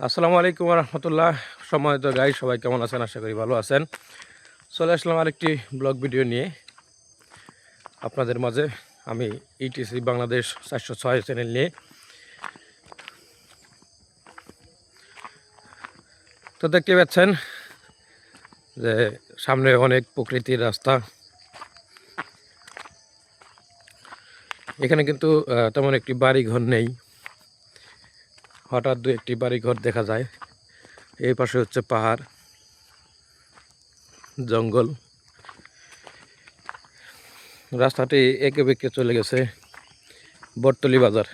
আসসালামু আলাইকুম রহমতুল্লাহ। সময় তো গাই সবাই কেমন আছেন? আশা করি ভালো আছেন। চলে আসলাম আরেকটি ব্লগ ভিডিও নিয়ে। আপনাদের মাঝে আমি ইটিসি বাংলাদেশ চারশো ছয় চ্যানেল নিয়ে। তো দেখতে পাচ্ছেন যে সামনে অনেক প্রকৃতির রাস্তা। এখানে কিন্তু তেমন একটি বাড়ি ঘর নেই। হঠাৎ দু একটি বাড়ি ঘর দেখা যায়। এই পাশে হচ্ছে পাহাড়, জঙ্গল। রাস্তাটি একে বেঁকে চলে গেছে বটতলি বাজার।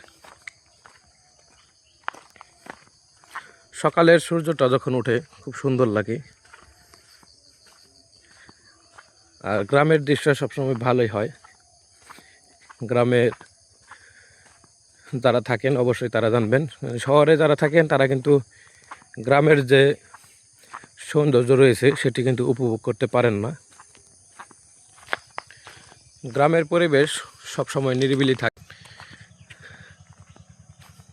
সকালের সূর্যটা যখন ওঠে, খুব সুন্দর লাগে। আর গ্রামের দৃশ্য সবসময় ভালোই হয়। গ্রামের যারা থাকেন, অবশ্যই তারা জানবেন। শহরে যারা থাকেন, তারা কিন্তু গ্রামের যে সৌন্দর্য রয়েছে, সেটি কিন্তু উপভোগ করতে পারেন না। গ্রামের পরিবেশ সবসময় নিরিবিলি থাকে।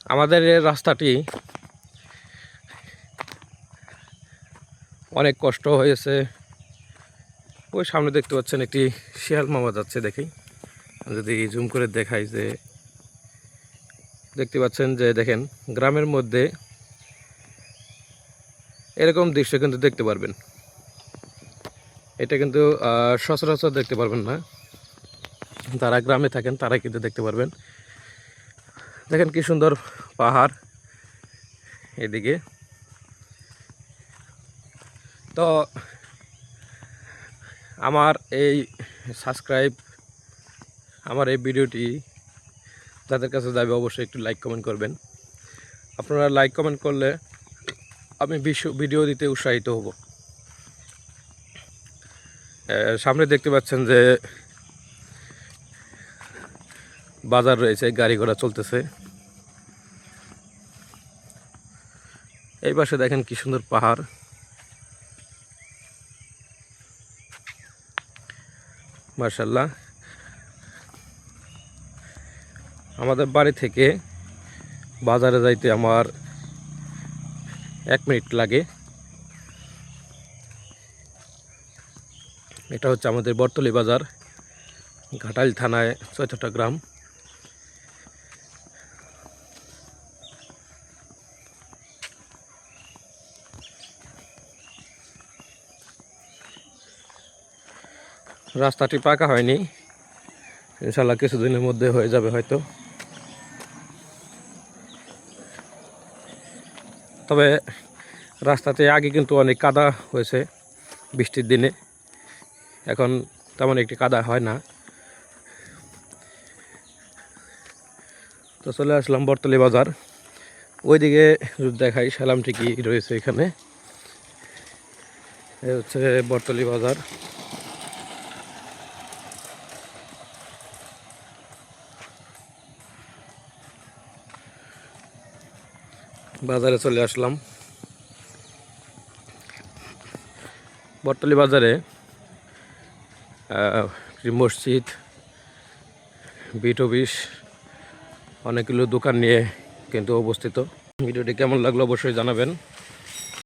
আমাদের রাস্তাটি অনেক কষ্ট হয়েছে। ওই সামনে দেখতে পাচ্ছেন একটি শিয়াল মামা যাচ্ছে দেখি। যদি জুম করে দেখাই যে দেখতে পাচ্ছেন যে দেখেন, গ্রামের মধ্যে এরকম দৃশ্য কিন্তু দেখতে পারবেন। এটা কিন্তু সচরাচর দেখতে পারবেন না। যারা গ্রামে থাকেন তারা কিন্তু দেখতে পারবেন। দেখেন কি সুন্দর পাহাড় এদিকে। তো আমার এই সাবস্ক্রাইব, আমার এই ভিডিওটি যাদের কাছে যাবে, অবশ্যই একটু লাইক কমেন্ট করবেন। আপনারা লাইক কমেন্ট করলে আমি ভিডিও দিতে উৎসাহিত হব। সামনে দেখতে পাচ্ছেন যে বাজার রয়েছে, গাড়ি ঘোড়া চলতেছে। এই পাশে দেখেন কি সুন্দর পাহাড়। মার্শাল্লাহ আমাদের বাড়ি থেকে বাজারে যাইতে আমার এক মিনিট লাগে। এটা হচ্ছে আমাদের বর্তলি বাজার, ঘাটাইল থানায় চৈতটা গ্রাম। রাস্তাটি পাকা হয়নি। ইনশাল্লাহ কিছুদিনের মধ্যে হয়ে যাবে হয়তো। তবে রাস্তাতে আগে কিন্তু অনেক কাদা হয়েছে বৃষ্টির দিনে। এখন তেমন একটি কাদা হয় না। তো চলে আসলাম বরতলি বাজার। ওইদিকে যদি দেখাই সালাম ঠিকই রয়েছে এখানে? হচ্ছে বর্তলি বাজার। বাজারে চলে আসলাম। বটতলি বাজারে মসজিদ বিট অফিস অনেকগুলো দোকান নিয়ে কিন্তু অবস্থিত। ভিডিওটি কেমন লাগল অবশ্যই জানাবেন।